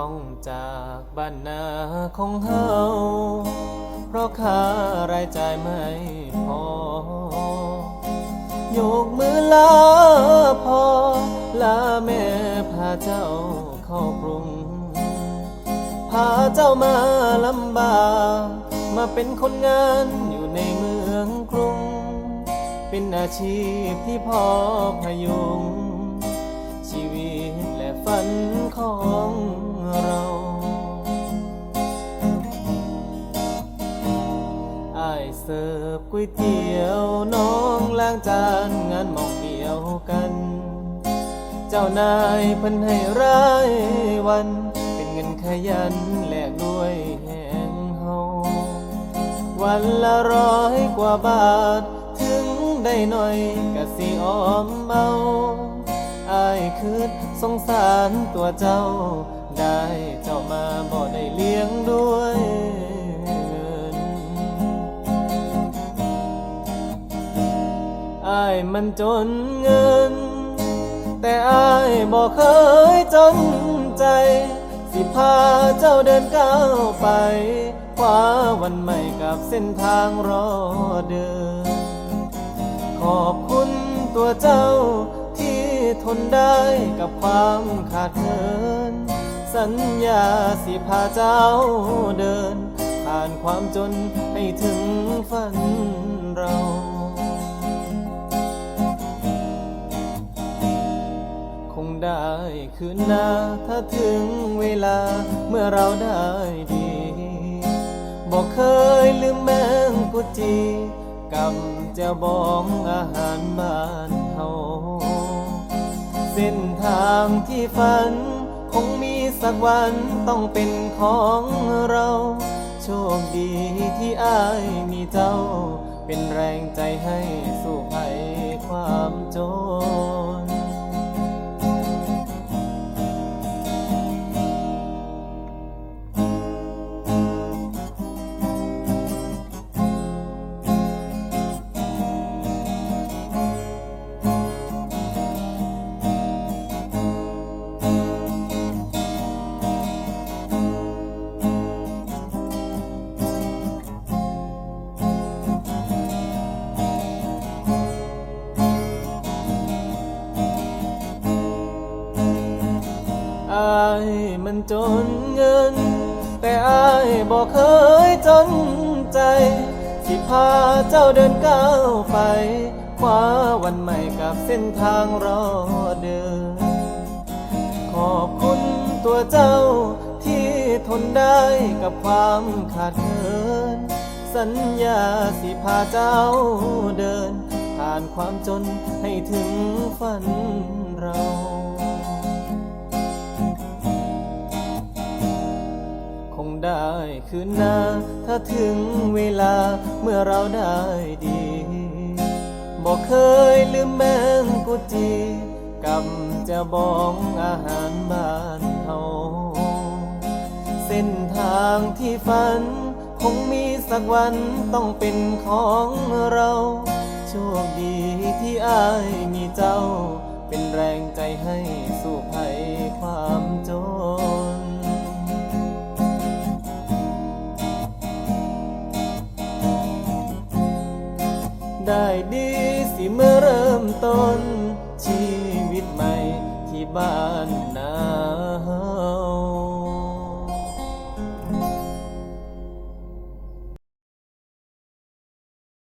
ต้องจากบ้านนาของเฮาเพราะค่ารายจ่ายไม่พอ ยกมือลาพอลาแม่พาเจ้าเข้ากรุง พาเจ้ามาลำบากมาเป็นคนงานอยู่ในเมืองกรุง เป็นอาชีพที่พอพยุง ชีวิตและฝันของ เสิร์ฟก๋วยเตี๋ยวน้องล้างจานงานหมองเดียวกัน เจ้านายพิ่นให้รายวัน เป็นเงินขยันแลกด้วยแหงเฮาวันละร้อยกว่าบาท ถึงได้หน่อยกะสิออมเอาอายคืดสงสารตัวเจ้า ได้เจ้ามาบ่ได้เลี้ยงด้วย อายมันจนเงิน แต่อายบอกเคยจนใจ สิพาเจ้าเดินก้าวไปคว้าวันใหม่กับเส้นทางรอเดิน ขอบคุณตัวเจ้าที่ทนได้กับความขาดเคินสัญญาสิพาเจ้าเดิน ผ่านความจนให้ถึงฝันเรา คืนนาถ้าถึงเวลาเมื่อเราได้ดี บอกเคยลืมแมงกุจีกับเจ้าบองอาหารบ้านเฮาเส้นทางที่ฝัน คงมีสักวันต้องเป็นของเรา โชคดีที่อายมีเจ้า เป็นแรงใจให้สู้ภัยความจนายมันจนเงิน แต่อายบอกเคยจนใจ ที่พาเจ้าเดินก้าวไปคว้าวันใหม่กับเส้นทางรอเดิน ขอบคุณตัวเจ้าที่ทนได้กับความขาดเคิน สัญญาสิพาเจ้าเดิน ผ่านความจนให้ถึงฝันเรา คืนน้าถ้าถึงเวลาเมื่อเราได้ดีบอกเคยลืมแมงกุจีกับจะบองอาหารบ้านเฮาเส้นทางที่ฝัน คงมีสักวันต้องเป็นของเราโชคดีที่อายมีเจ้า เป็นแรงใจให้สู้ภัย ได้ดีสิเมื่อเริ่มต้นชีวิตใหม่ที่บ้าน